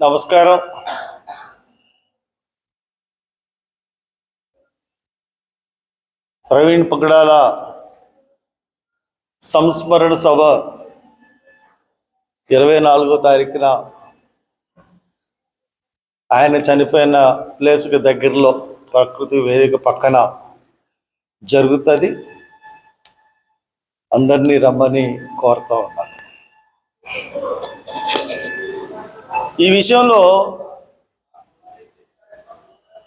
నమస్కారం. ప్రవీణ్ పగడాల సంస్మరణ సభ ఇరవై నాలుగో తారీఖున ఆయన చనిపోయిన ప్లేస్కి దగ్గరలో ప్రకృతి వేదిక పక్కన జరుగుతుంది. అందరినీ రమ్మని కోరుతా ఈ విషయంలో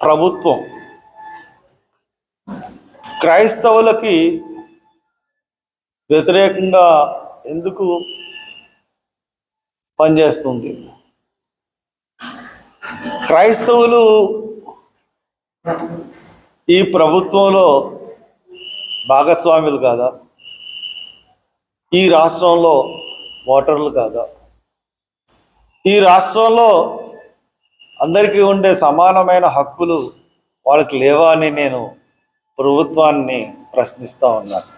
ప్రభుత్వం క్రైస్తవులకి వ్యతిరేకంగా ఎందుకు పనిచేస్తుంది? క్రైస్తవులు ఈ ప్రభుత్వంలో భాగస్వాములు కాదా? ఈ రాష్ట్రంలో ఓటర్లు కాదా? ఈ రాష్ట్రంలో అందరికీ ఉండే సమానమైన హక్కులు వాళ్ళకి లేవా అని నేను ప్రభుత్వాన్ని ప్రశ్నిస్తూ ఉన్నాను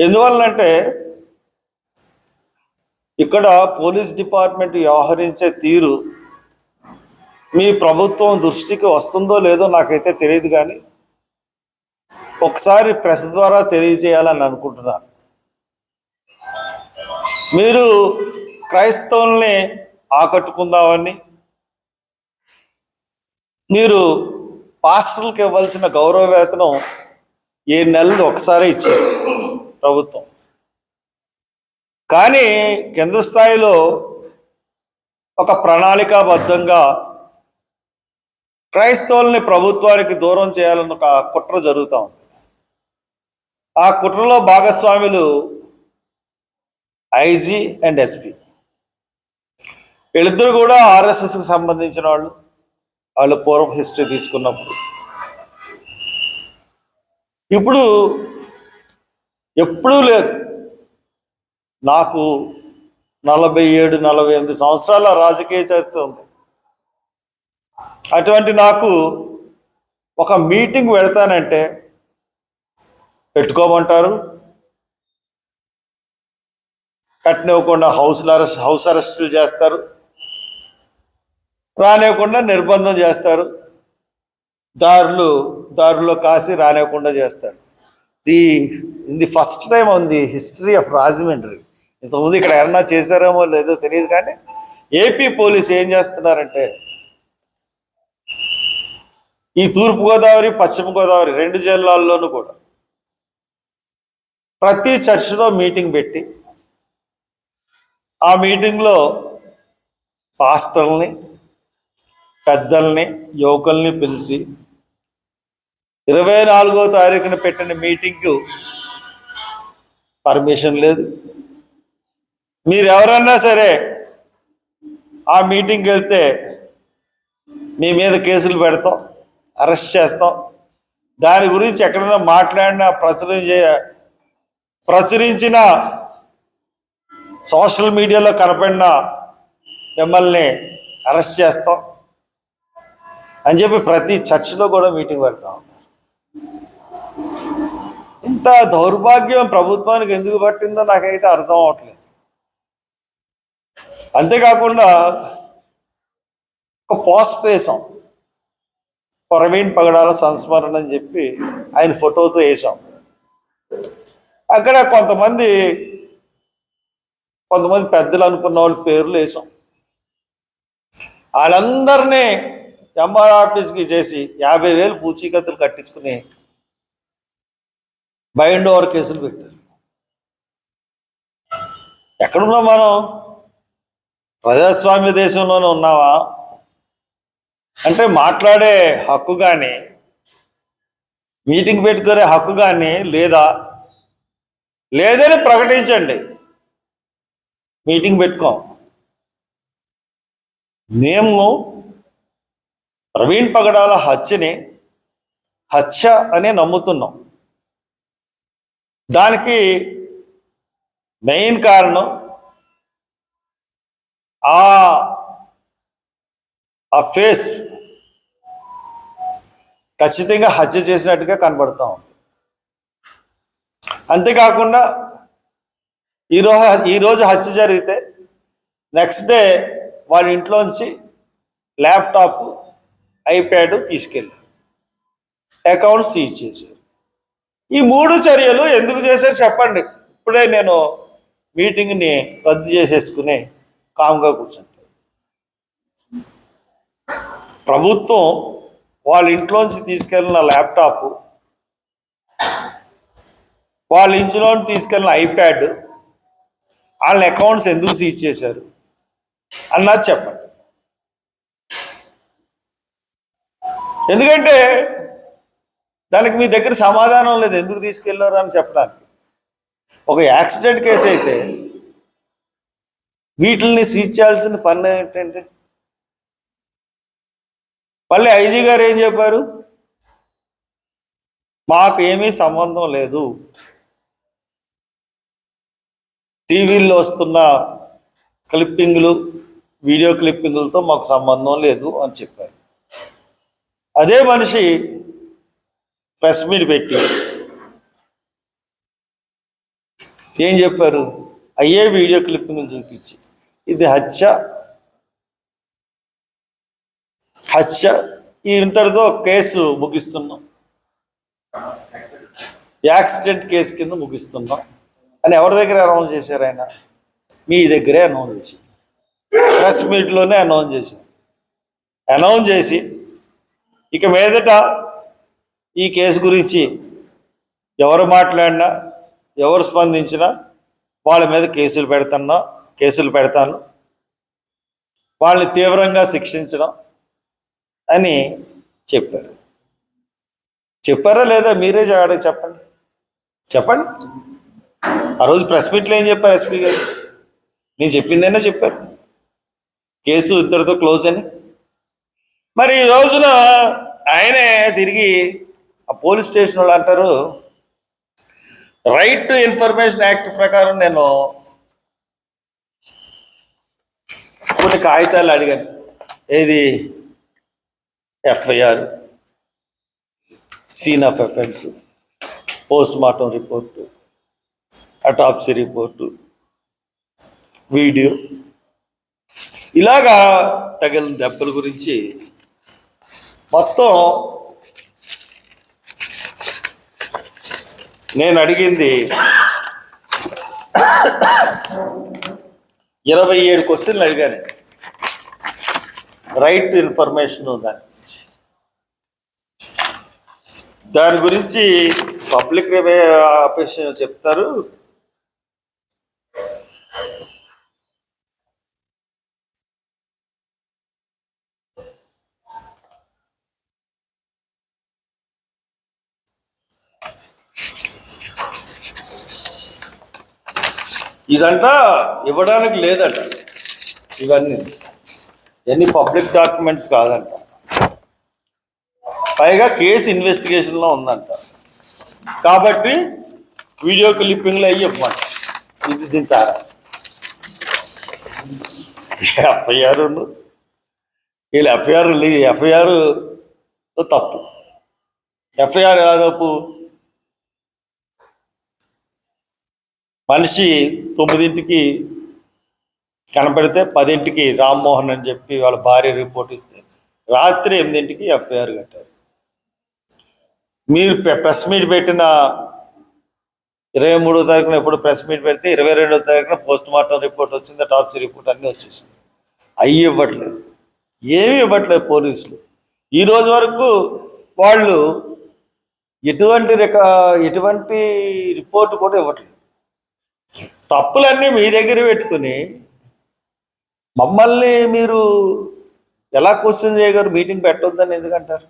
ఎందువల్లంటే ఇక్కడ పోలీస్ డిపార్ట్మెంట్ వ్యవహరించే తీరు మీ ప్రభుత్వం దృష్టికి వస్తుందో లేదో నాకైతే తెలియదు కానీ ఒకసారి ప్రెస్ ద్వారా తెలియజేయాలని అనుకుంటున్నాను మీరు క్రైస్తవుల్ని ఆకట్టుకుందామని. మీరు పాస్టర్లకు ఇవ్వాల్సిన గౌరవ వేతనం ఏడు నెలలు ఒకసారి ఇచ్చారు ప్రభుత్వం. కానీ కింద స్థాయిలో ఒక ప్రణాళికాబద్ధంగా క్రైస్తవుల్ని ప్రభుత్వానికి దూరం చేయాలన్న ఒక కుట్ర జరుగుతూ ఉంది. ఆ కుట్రలో భాగస్వాములు ఐజీ అండ్ ఎస్పీ. వీళ్ళిద్దరు కూడా ఆర్ఎస్ఎస్కి సంబంధించిన వాళ్ళు. వాళ్ళు పూర్వ హిస్టరీ తీసుకున్నప్పుడు. ఇప్పుడు ఎప్పుడూ లేదు. నాకు నలభై ఏడు నలభై ఎనిమిది సంవత్సరాల రాజకీయ చరిత్ర ఉంది. అటువంటి నాకు ఒక మీటింగ్ వెళ్తానంటే పెట్టుకోమంటారు. కట్నివ్వకుండా హౌస్ అరెస్ట్ హౌస్ అరెస్టులు చేస్తారు. రానివ్వకుండా నిర్బంధం చేస్తారు. దారులు దారుల్లో కాసి రానివ్వకుండా చేస్తారు. The in the first time on the history of Rajahmundry. ఇంతకుముందు ఇక్కడ ఎవరన్నా చేశారేమో లేదో తెలియదు కానీ ఏపీ పోలీస్ ఏం చేస్తున్నారంటే ఈ తూర్పుగోదావరి పశ్చిమ గోదావరి రెండు జిల్లాల్లోనూ కూడా ప్రతి చర్చిలో మీటింగ్ పెట్టి ఆ మీటింగ్లో పాస్టర్ని పెద్దల్ని యువకుల్ని పిలిచి ఇరవై నాలుగో తారీఖున పెట్టిన మీటింగ్కు పర్మిషన్ లేదు. మీరు ఎవరన్నా సరే ఆ మీటింగ్కి వెళ్తే మీ మీద కేసులు పెడతాం అరెస్ట్ చేస్తాం. దాని గురించి ఎక్కడైనా మాట్లాడినా ప్రచురించే ప్రచురించిన సోషల్ మీడియాలో కనపడిన మిమ్మల్ని అరెస్ట్ చేస్తాం. అని చెప్పి ప్రతి చర్చిలో కూడా మీటింగ్ పెడతా ఉన్నారు. ఇంత దౌర్భాగ్యం ప్రభుత్వానికి ఎందుకు పట్టిందో నాకైతే అర్థం అవట్లేదు. అంతేకాకుండా ఒక పోస్ట్ వేసాం. ప్రవీణ్ పగడాల సంస్మరణ అని చెప్పి ఆయన ఫోటోతో వేసాం. అక్కడ కొంతమంది కొంతమంది పెద్దలు అనుకున్న వాళ్ళ పేర్లు వేసాం. వాళ్ళందరినీ ఎంఆర్ ఆఫీస్కి చేసి యాభై వేలు పూచీకత్తులు కట్టించుకుని బైండ్ ఓవర్ కేసులు పెట్టారు. ఎక్కడున్నాం మనం? ప్రజాస్వామ్య దేశంలోనే ఉన్నావా? అంటే మాట్లాడే హక్కు కానీ మీటింగ్ పెట్టుకునే హక్కు కానీ లేదా? లేదని ప్రకటించండి. మీటింగ్ పెట్టుకోం. మేము ప్రవీణ్ పగడాల హత్యని హత్య అని నమ్ముతున్నాం. దానికి మెయిన్ కారణం ఆ ఆ ఫేస్ ఖచ్చితంగా హత్య చేసినట్టుగా కనబడుతూ ఉంది. అంతేకాకుండా ఈరోజు ఈరోజు హత్య జరిగితే నెక్స్ట్ డే వాళ్ళ ఇంట్లోంచి ల్యాప్టాప్ ఐప్యాడ్ తీసుకెళ్ళారు. అకౌంట్ సీజ్ చేశారు. ఈ మూడు చర్యలు ఎందుకు చేశారు చెప్పండి. ఇప్పుడే నేను మీటింగ్ని రద్దు చేసేసుకుని కామ్గా కూర్చుంటాను. ప్రభుత్వం వాళ్ళ ఇంట్లోంచి తీసుకెళ్ళిన ల్యాప్టాప్ వాళ్ళ ఇంట్లో తీసుకెళ్ళిన ఐప్యాడ్ వాళ్ళ అకౌంట్స్ ఎందుకు సీజ్ చేశారు? అన్నది చెప్పండి. ఎందుకంటే దానికి మీ దగ్గర సమాధానం లేదు. ఎందుకు తీసుకెళ్ళారు అని చెప్పడానికి. ఒక యాక్సిడెంట్ కేసు అయితే వీటిల్ని సీజ్ చేయాల్సిన పని ఏంటంటే? మళ్ళీ ఐజీ గారు ఏం చెప్పారు? మాకు ఏమీ సంబంధం లేదు. టీవీల్లో వస్తున్న క్లిప్పింగ్లు వీడియో క్లిప్పింగ్లతో మాకు సంబంధం లేదు అని చెప్పారు. అదే మనిషి ప్రెస్ మీట్ పెట్టి ఏం చెప్పారు? అయ్యే వీడియో క్లిప్పింగ్ చూపించి. ఇది హత్య. హత్య. ఇంతటితో కేసు ముగిస్తున్నాం. యాక్సిడెంట్ కేసు కింద ముగిస్తున్నాం. అని ఎవరి దగ్గర అనౌన్స్ చేశారు ఆయన? మీ దగ్గరే అనౌన్స్ చేశారు. ప్రెస్ మీట్లోనే అనౌన్స్ చేశారు. అనౌన్స్ చేసి ఇక మీదట ఈ కేసు గురించి ఎవరు మాట్లాడినా ఎవరు స్పందించినా వాళ్ళ మీద కేసులు పెడుతున్నా కేసులు పెడతాను. వాళ్ళని తీవ్రంగా శిక్షించడం అని చెప్పారు. చెప్పారా లేదా మీరే జాగ్రత్తగా చెప్పండి. చెప్పండి. ఆ రోజు ప్రెస్ మీట్లో ఏం చెప్పారు ఎస్పీ గారు? నేను చెప్పిందైనా చెప్పారు. కేసు ఇద్దరితో క్లోజ్ అని. మరి ఈ రోజున ఆయనే తిరిగి ఆ పోలీస్ స్టేషన్ వాళ్ళు అంటారు రైట్ టు ఇన్ఫర్మేషన్ యాక్ట్ ప్రకారం నేను కొన్ని కాగితాలు అడిగాను. ఏది? FIR scene of offence post mortem report autopsy report video. ఇలాగా తగిలిన దెబ్బల గురించి మొత్తం నేను అడిగింది ఇరవై ఏడు క్వశ్చన్లు అడిగాను. రైట్ టు ఇన్ఫర్మేషన్ దాని గురించి. దాని గురించి పబ్లిక్ ఆఫీస్ చెప్తారు. ఇదంతా ఇవ్వడానికి లేదంట. ఇవన్నీ. ఎన్ని పబ్లిక్ డాక్యుమెంట్స్ కాదంట. పైగా కేసు ఇన్వెస్టిగేషన్లో ఉందంట. కాబట్టి వీడియో క్లిప్పింగ్లో అయ్యి ఇవ్వమంట ఇది దీని సారా. ఎఫ్ఐఆర్ వీళ్ళు ఎఫ్ఐఆర్ ఎఫ్ఐఆర్ తప్పు. ఎఫ్ఐఆర్ దాదాపు మనిషి తొమ్మిదింటికి కనపడితే పదింటికి రామ్మోహన్ అని చెప్పి వాళ్ళ భార్య రిపోర్ట్ ఇస్తే రాత్రి ఎనిమిదింటికి ఎఫ్ఐఆర్ కట్టారు. మీరు ప్రెస్ మీట్ పెట్టిన ఇరవై మూడో తారీఖున ఎప్పుడు ప్రెస్ మీట్ పెడితే ఇరవై రెండో తారీఖున పోస్ట్ మార్టం రిపోర్ట్ వచ్చింది టాప్సీ రిపోర్ట్ అన్నీ వచ్చేసింది అవి ఇవ్వట్లేదు. ఏమీ ఇవ్వట్లేదు పోలీసులు. ఈ రోజు వరకు వాళ్ళు ఎటువంటి రిక ఎటువంటి రిపోర్ట్ కూడా ఇవ్వట్లేదు. తప్పులన్నీ మీ దగ్గర పెట్టుకుని మమ్మల్ని మీరు ఎలా క్వశ్చన్ చేయగలరు? మీటింగ్ పెట్టొద్దని ఎందుకంటారు?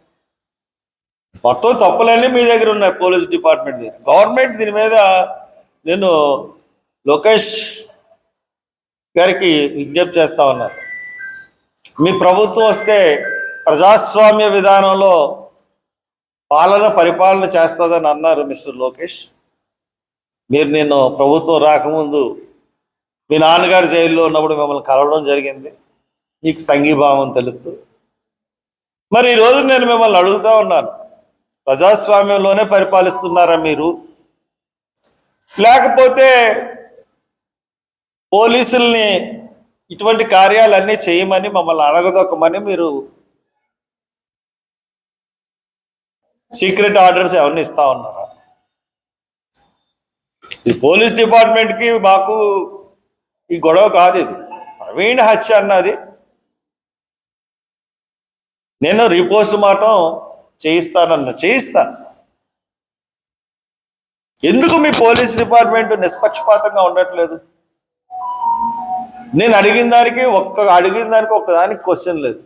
మొత్తం తప్పులన్నీ మీ దగ్గర ఉన్నాయి పోలీస్ డిపార్ట్మెంట్ దగ్గర. గవర్నమెంట్ దీని మీద నేను లోకేష్ గారికి విజ్ఞప్తి చేస్తా ఉన్నాను. మీ ప్రభుత్వం వస్తే ప్రజాస్వామ్య విధానంలో పాలన పరిపాలన చేస్తుందని అన్నారు మిస్టర్ లోకేష్. మీరు నేను ప్రభుత్వం రాకముందు మీ నాన్నగారు జైల్లో ఉన్నప్పుడు మిమ్మల్ని కలవడం జరిగింది. మీకు సంఘీభావం తెలుపుతూ. మరి ఈరోజు నేను మిమ్మల్ని అడుగుతా ఉన్నాను. ప్రజాస్వామ్యంలోనే పరిపాలిస్తున్నారా మీరు? లేకపోతే పోలీసుల్ని ఇటువంటి కార్యాలన్నీ చేయమని మమ్మల్ని అడగదొక్కమని మీరు సీక్రెట్ ఆర్డర్స్ ఎవరిని ఇస్తా ఉన్నారా? ఈ పోలీస్ డిపార్ట్మెంట్కి మాకు ఈ గొడవ కాదు ఇది. ప్రవీణ్ హత్య అన్నది. నేను రీపోస్ట్ మాత్రం చేయిస్తానన్న చేయిస్తాను. ఎందుకు మీ పోలీస్ డిపార్ట్మెంట్ నిష్పక్షపాతంగా ఉండట్లేదు? నేను అడిగిన దానికి ఒక్క అడిగిన దానికి ఒక్కదానికి క్వశ్చన్ లేదు.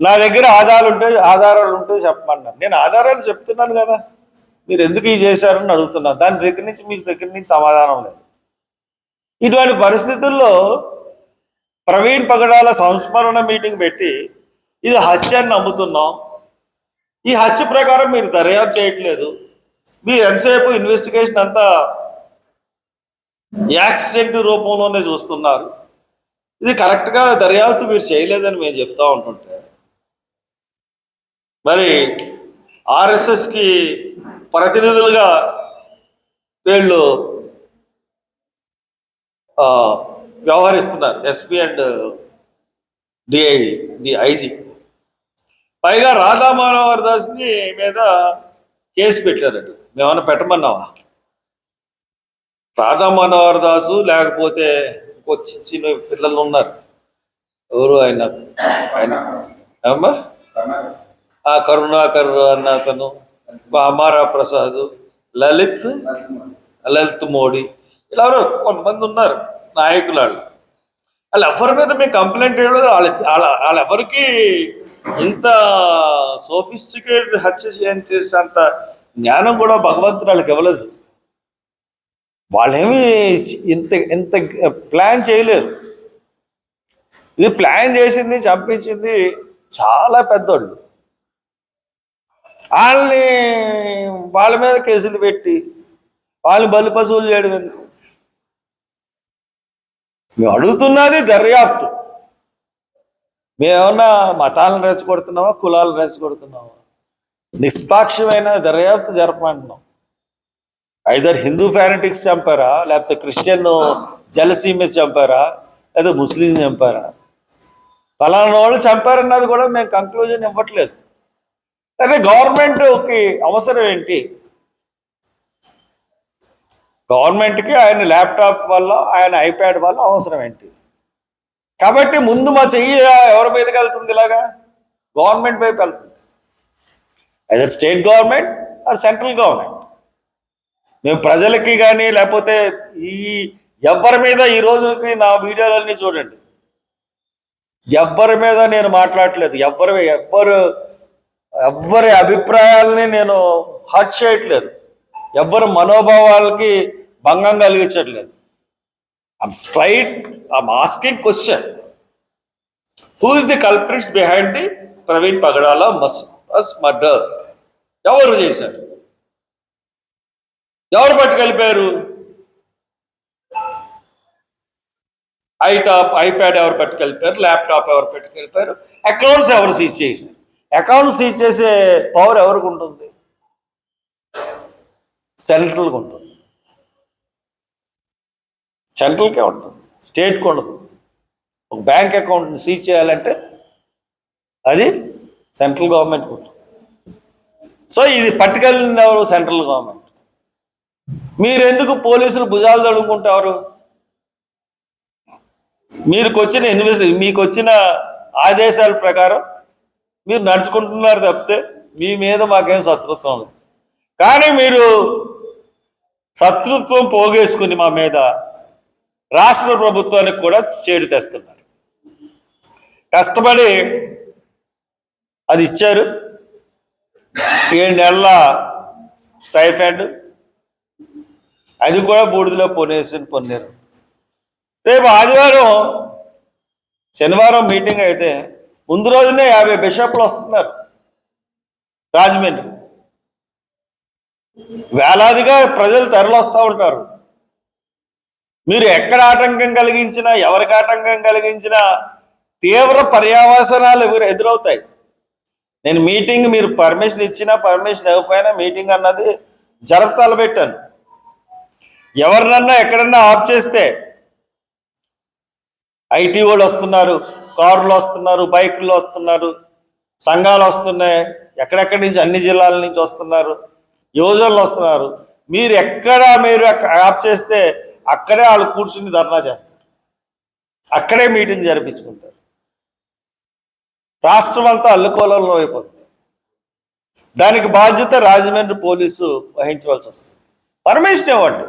నా దగ్గర ఆధారాలు ఉంటే ఆధారాలు ఉంటే చెప్పమన్నారు. నేను ఆధారాలు చెప్తున్నాను కదా. మీరు ఎందుకు ఇది చేశారని అడుగుతున్నారు దాని దగ్గర నుంచి మీ దగ్గర నుంచి సమాధానం లేదు. ఇటువంటి పరిస్థితుల్లో ప్రవీణ్ పగడాల సంస్మరణ మీటింగ్ పెట్టి ఇది హత్య అని నమ్ముతున్నాం. ఈ హత్య ప్రకారం మీరు దర్యాప్తు చేయట్లేదు. మీరు ఎంతసేపు ఇన్వెస్టిగేషన్ అంతా యాక్సిడెంట్ రూపంలోనే చూస్తున్నారు. ఇది కరెక్ట్గా దర్యాప్తు మీరు చేయలేదని మేము చెప్తా ఉంటుంటే. మరి ఆర్ఎస్ఎస్కి ప్రతినిధులుగా వీళ్ళు వ్యవహరిస్తున్నారు. SP and DI D IG. పైగా రాధా మనోహర్ దాస్ని మీద కేసు పెట్టారట. మేమన్నా పెట్టమన్నావా? రాధా మనోహర్ దాసు లేకపోతే ఇంకో చిన్న చిన్న పిల్లలు ఉన్నారు. ఎవరు ఆయన? ఆయన. కరుణాకర్ అన్న అతను. అమారా ప్రసాద్ లలిత్ లలిత్ మోడీ ఇలా ఎవరో కొంతమంది ఉన్నారు నాయకులు వాళ్ళు వాళ్ళు ఎవరి మీద మేము కంప్లైంట్ చేయలేదు వాళ్ళ వాళ్ళ ఎవరికి ఇంత సోఫిస్టికేట్ హత్య చేయని చేసేంత జ్ఞానం కూడా భగవంతుడు వాళ్ళకి ఇవ్వలేదు. వాళ్ళేమి ఇంత ఇంత ప్లాన్ చేయలేరు. ఇది ప్లాన్ చేసింది చంపించింది చాలా పెద్దోళ్ళు. వాళ్ళని వాళ్ళ మీద కేసులు పెట్టి వాళ్ళని బలి పశువులు చేయడం ఎందుకు? మేము అడుగుతున్నది దర్యాప్తు. మేమేమన్నా మతాలను రెచ్చగొడుతున్నావా కులాలను రెచ్చగొడుతున్నావా నిష్పాక్షమైన దర్యాప్తు జరపమంటున్నాం. ఐదర్ హిందూ ఫ్యానటిక్స్ చంపారా లేకపోతే క్రిస్టియన్ జలసీ మీద చంపారా లేదా ముస్లిం చంపారా? ఫలానా వాళ్ళు చంపారన్నది కూడా మేము కంక్లూజన్ ఇవ్వట్లేదు. అదే గవర్నమెంట్కి అవసరం ఏంటి? గవర్నమెంట్కి ఆయన ల్యాప్టాప్ వల్ల ఆయన ఐప్యాడ్ వల్ల అవసరం ఏంటి? కాబట్టి ముందు మా చెయ్యి ఎవరి మీదకి వెళ్తుంది ఇలాగా? గవర్నమెంట్ వైపు వెళ్తుంది. Either state government or central government మేము ప్రజలకి కానీ లేకపోతే ఈ ఎవరి మీద ఈ రోజుకి నా వీడియోలన్నీ చూడండి. ఎవ్వరి మీద నేను మాట్లాడలేదు. ఎవ్వరు ఎవ్వరు ఎవ్వరి అభిప్రాయాలని నేను హర్ట్ చేయట్లేదు. ఎవరి మనోభావాలకి భంగం కలిగించట్లేదు. I'm straight I'm asking question who is the culprits behind the Praveen Pagadala Mann Mann murder ఎవరు చేశారు? ఎవరు పట్టుకెళ్ళిపోయారు? ఐటాప్ ఐప్యాడ్ ఎవరు పట్టుకెళ్ళిపోయారు? ల్యాప్టాప్ ఎవరు పట్టుకెళ్ళిపోయారు? అకౌంట్స్ ఎవరు సీజ్ చేశారు? అకౌంట్ సీజ్ చేసే పవర్ ఎవరికి ఉంటుంది? సెంట్రల్గా ఉంటుంది. సెంట్రల్కే ఉంటుంది. స్టేట్కి ఉండదు. ఒక బ్యాంక్ అకౌంట్ని సీజ్ చేయాలంటే అది సెంట్రల్ గవర్నమెంట్కి ఉంటుంది. సో ఇది పట్టుకెళ్ళింది ఎవరు? Central government. మీరు ఎందుకు పోలీసులు భుజాలు తడుముకుంటారు? మీకు వచ్చిన ఇన్వెస్ట్ మీకు వచ్చిన ఆదేశాల ప్రకారం మీరు నడుచుకుంటున్నారు తప్పితే మీ మీద మాకేం శత్రుత్వం లేదు. కానీ మీరు శత్రుత్వం పోగేసుకుని మా మీద రాష్ట్ర ప్రభుత్వానికి కూడా చేడు తెస్తున్నారు. కష్టపడి అది ఇచ్చారు. ఏడు నెలల స్టైఫండ్. అది కూడా బూడిదలో పొనేసి పొందారు. రేపు ఆదివారం శనివారం మీటింగ్ అయితే ముందు రోజునే యాభై బిషప్లు వస్తున్నారు. రాజమండ్రి. వేలాదిగా ప్రజలు తరలిస్తూ ఉంటారు. మీరు ఎక్కడ ఆటంకం కలిగించినా ఎవరికి ఆటంకం కలిగించినా తీవ్ర పర్యావసనాలు ఎదురు ఎదురవుతాయి. నేను మీటింగ్ మీరు పర్మిషన్ ఇచ్చినా పర్మిషన్ ఇవ్వకపోయినా మీటింగ్ అన్నది జరపతల పెట్టాను. ఎవరినన్నా ఎక్కడన్నా ఆఫ్ చేస్తే ఐటీ వాళ్ళు వస్తున్నారు కారులు వస్తున్నారు బైకులు వస్తున్నారు సంఘాలు వస్తున్నాయి ఎక్కడెక్కడి నుంచి అన్ని జిల్లాల నుంచి వస్తున్నారు యువజనులు వస్తున్నారు. మీరు ఎక్కడ మీరు యాప్ చేస్తే అక్కడే వాళ్ళు కూర్చుని ధర్నా చేస్తారు. అక్కడే మీటింగ్ జరిపించుకుంటారు. రాష్ట్రం అంతా అల్లుకోలంలో అయిపోతుంది. దానికి బాధ్యత రాజమండ్రి పోలీసు వహించవలసి వస్తుంది. పర్మిషన్ ఇవ్వండి.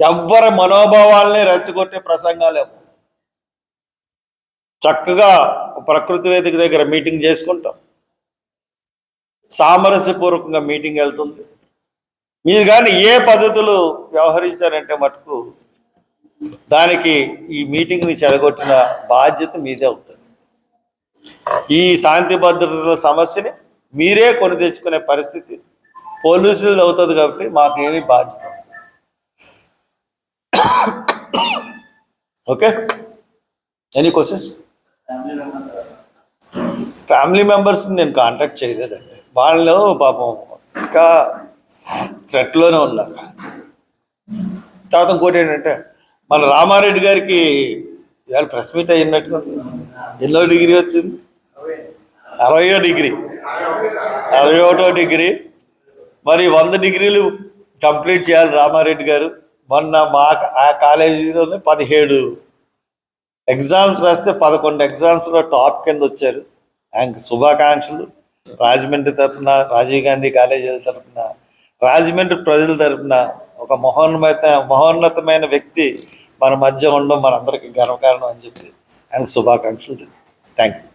ఎవ్వరి మనోభావాల్ని రెచ్చగొట్టే ప్రసంగాలేమో చక్కగా ప్రకృతి వేదిక దగ్గర మీటింగ్ చేసుకుంటాం. సామరస్యపూర్వకంగా మీటింగ్ వెళ్తుంది. మీరు కానీ ఏ పద్ధతులు వ్యవహరించారంటే మటుకు దానికి ఈ మీటింగ్ని చెడగొట్టిన బాధ్యత మీదే అవుతుంది. ఈ శాంతి భద్రతల సమస్యని మీరే కొని తెచ్చుకునే పరిస్థితి పోలీసులు అవుతుంది కాబట్టి మాకేమీ బాధ్యత ఓకే? ఎనీ క్వశ్చన్స్ ఫ్యామిలీ మెంబర్స్ని నేను కాంటాక్ట్ చేయలేదండి. వాళ్ళు పాపం ఇంకా థ్రెట్లోనే ఉన్నారు. తర్వాత ఇంకోటి ఏంటంటే మన రామారెడ్డి గారికి ఇవాళ ప్రెస్ మీట్ అయినట్టుగా ఎన్నో డిగ్రీ వచ్చింది? అరవయో డిగ్రీ. అరవై ఒకటో డిగ్రీ. మరి వంద డిగ్రీలు కంప్లీట్ చేయాలి రామారెడ్డి గారు. మొన్న మా ఆ కాలేజీలోనే పదిహేడు ఎగ్జామ్స్ రాస్తే పదకొండు ఎగ్జామ్స్లో టాప్ కింద వచ్చారు. ఆయనకు శుభాకాంక్షలు. రాజమండ్రి తరఫున రాజీవ్ గాంధీ కాలేజీల తరఫున రాజమండ్రి ప్రజల తరఫున ఒక మహోన్నత మహోన్నతమైన వ్యక్తి మన మధ్య ఉండడం మనందరికీ గర్వకారణం అని చెప్పి. ఆయనకు శుభాకాంక్షలు. Thank you